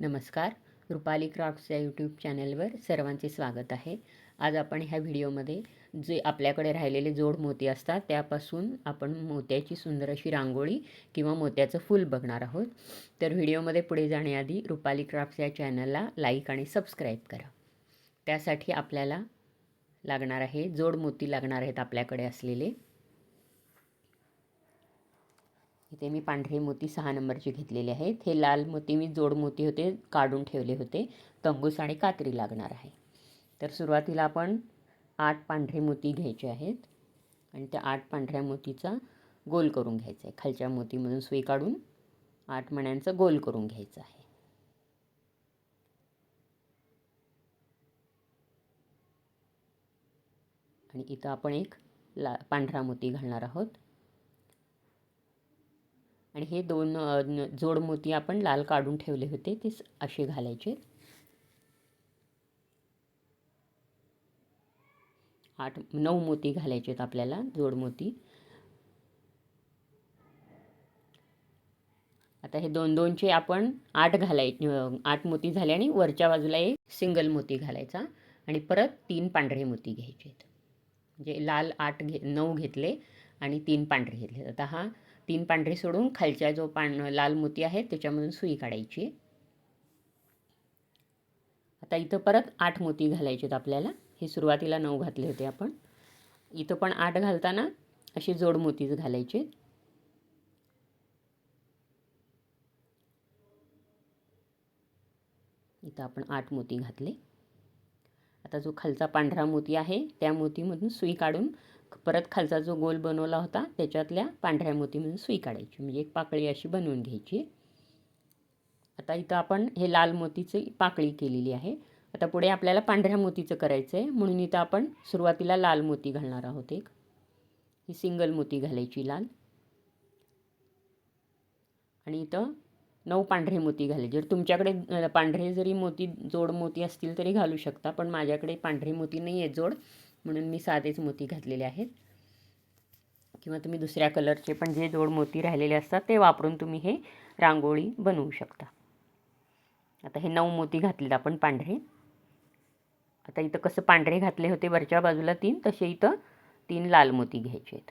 नमस्कार. रुपाली क्राफ्ट्स या यूट्यूब चॅनलवर सर्वांचे स्वागत आहे. आज आपण ह्या व्हिडिओमध्ये जे आपल्याकडे राहिलेले जोड मोती असतात त्यापासून आपण मोत्याची सुंदर अशी रांगोळी किंवा मोत्याचं फूल बघणार आहोत. तर व्हिडिओमध्ये पुढे जाण्याआधी रुपाली क्राफ्ट्स या चॅनलला लाईक आणि सबस्क्राईब करा. त्यासाठी आपल्याला लागणार आहे जोड मोती लागणार आहेत आपल्याकडे असलेले. इथे मी पांढरे मोती सहा नंबरचे घेतलेले आहेत हे लाल मोती मी जोड मोती होते काढून ठेवले होते. तंबूस आणि कात्री लागणार आहे. तर सुरुवातीला आपण आठ पांढरे मोती घ्यायचे आहेत आणि त्या आठ पांढऱ्या मोतीचा गोल करून घ्यायचा आहे. खालच्या मोतीमधून सुई काढून आठ मण्यांचा गोल करून घ्यायचं आहे. आणि इथं आपण एक ला पांढरा मोती घालणार आहोत. आणि हे दोन जोड मोती आपण लाल काढून ठेवले होते ते असे घालायचे. आठ नऊ मोती घालायचे आहेत आपल्याला जोड मोती. आता हे दोन दोनचे आपण आठ घालायचे आठ मोती झाले आणि वरच्या बाजूला एक सिंगल मोती घालायचा. आणि परत तीन पांढरे मोती घ्यायचे आहेत. म्हणजे लाल आठ घे नऊ घेतले आणि तीन पांढरे घेतले. आता हा तीन पांढरे सोडून खालच्या जो पान लाल मोती आहे त्याच्यामधून सुई काढायची. आता इथं परत आठ मोती घालायचे आहेत आपल्याला. हे सुरुवातीला नऊ घातले होते आपण. इथं पण आठ घालताना असे जोड मोतीच घालायचे. इथं आपण आठ मोती घातले. आता जो खालचा पांढरा मोती आहे त्या मोतीमधून सुई काढून परत खालचा जो गोल बनवला होता त्याच्यातल्या पांढऱ्या मोतीमधून सुई काढायची म्हणजे एक पाकळी अशी बनवून घ्यायची. आता इथं आपण हे लाल मोतीची पाकळी केलेली आहे. आता पुढे आपल्याला पांढऱ्या मोतीचं करायचं आहे म्हणून इथं आपण सुरुवातीला लाल मोती घालणार आहोत एक. ही सिंगल मोती घालायची लाल. आणि इथं नऊ पांढरे मोती घाले जर तुमच्याकडे पांढरे जरी मोती जोड मोती असतील तरी घालू शकता पण माझ्याकडे पांढरे मोती नाही आहे जोड. म्हणून मी साधेच मोती घातलेले आहेत. किंवा तुम्ही दुसऱ्या कलरचे पण जे जोड मोती राहिलेले असतात ते वापरून तुम्ही हे रांगोळी बनवू शकता. आता हे नऊ मोती घातलेत आपण पांढरे. आता इथं कसं पांढरे घातले होते वरच्या बाजूला तीन तसे इथं तीन लाल मोती घ्यायचे आहेत.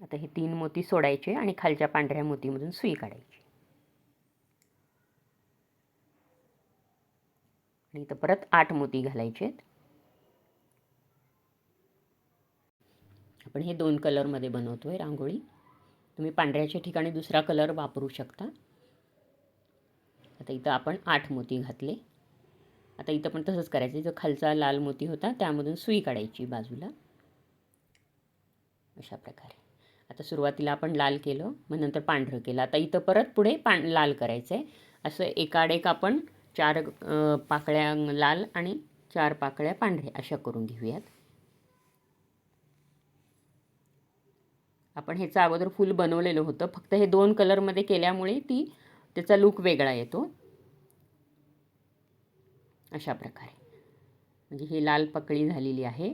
आता हे तीन मोती सोडायचे आणि खालच्या पांढऱ्या मोतीमधून सुई काढायची. आणि इथं परत आठ मोती घालायचे आहेत. आपण हे दोन कलरमध्ये बनवतो आहे रांगोळी. तुम्ही पांढऱ्याच्या ठिकाणी दुसरा कलर वापरू शकता. आता इथं आपण आठ मोती घातले. आता इथं पण तसंच करायचं. जो खालचा लाल मोती होता त्यामधून सुई काढायची बाजूला. अशा प्रकारे. आता सुरुवातीला आपण लाल केलं मग नंतर पांढरं केलं. आता इथं परत पुढे पां लाल करायचं आहे असं एकाडेक आपण चार पाकळ्या लाल आणि चार पाकळ्या पांढऱ्या. अशा करून घेऊयात. आपण ह्याचं अगोदर फूल बनवलेलं होतं. फक्त हे दोन कलरमध्ये केल्यामुळे ती त्याचा लूक वेगळा येतो. अशा प्रकारे. म्हणजे ही लाल पाकळी झालेली आहे.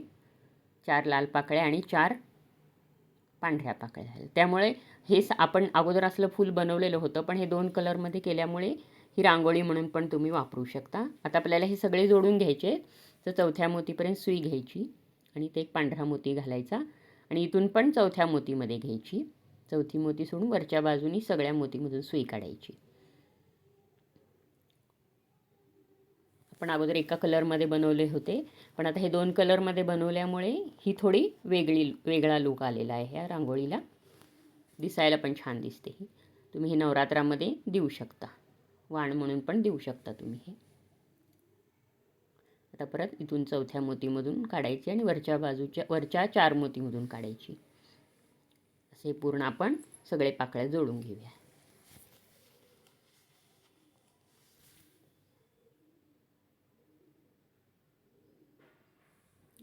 चार लाल पाकळ्या आणि चार पांढऱ्या पाकळ्या झाल्या. त्यामुळे हे आपण अगोदर असलं फूल बनवलेलं होतं पण हे दोन कलरमध्ये केल्यामुळे ही रांगोळी म्हणून पण तुम्ही वापरू शकता. आता आपल्याला हे सगळे जोडून घ्यायचे तर चौथ्या मोतीपर्यंत सुई घ्यायची आणि ते एक पांढरा मोती घालायचा आणि इथून पण चौथ्या मोतीमध्ये घ्यायची. चौथी मोती सोडून वरच्या बाजूनी सगळ्या मोतीमधून सुई काढायची. आपण अगोदर एका कलरमध्ये बनवले होते. पण आता हे दोन कलरमध्ये बनवल्यामुळे ही थोडी वेगळी वेगळा लुक आलेला आहे ह्या रांगोळीला. दिसायला पण छान दिसते ही. तुम्ही हे नवरात्रामध्ये देऊ शकता. वाण म्हणून पण देऊ शकता तुम्ही हे. आता परत इथून चौथ्या मोतीमधून काढायची आणि वरच्या बाजूच्या वरच्या चार मोतीमधून काढायची. असे पूर्ण आपण सगळे पाकळ्या जोडून घेऊया.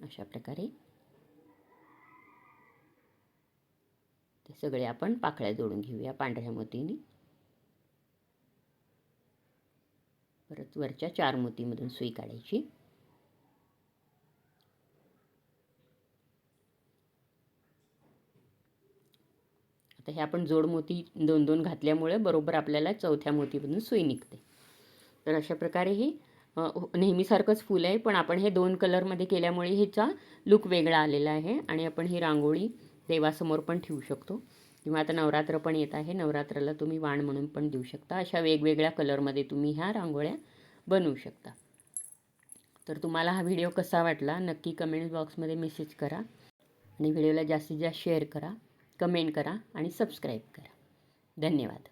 अशा प्रकारे ते सगळे आपण पाकळ्या जोडून घेऊया पांढऱ्या मोतीने. परत वरच्या चार मोतीमधून सुई काढायची. आता हे आपण जोड मोती दोन दोन घातल्यामुळे बरोबर आपल्याला चौथ्या मोतीमधून सुई निघते. तर अशा प्रकारे हे नेहमीसारखंच फूल आहे पण आपण हे दोन कलरमध्ये केल्यामुळे ह्याचा लुक वेगळा आलेला आहे आणि आपण ही रांगोळी देवासमोर पण ठेवू शकतो. किंवा आता नवरात्र पण येत आहे. नवरात्राला तुम्ही वाण म्हणून पण देऊ शकता. अशा वेगवेगळ्या कलरमध्ये तुम्ही ह्या रांगोळ्या बनवू शकता. तर तुम्हाला हा व्हिडिओ कसा वाटला नक्की कमेंट बॉक्समध्ये मेसेज करा आणि व्हिडिओला जास्तीत जास्त शेअर करा कमेंट करा आणि सबस्क्राईब करा. धन्यवाद.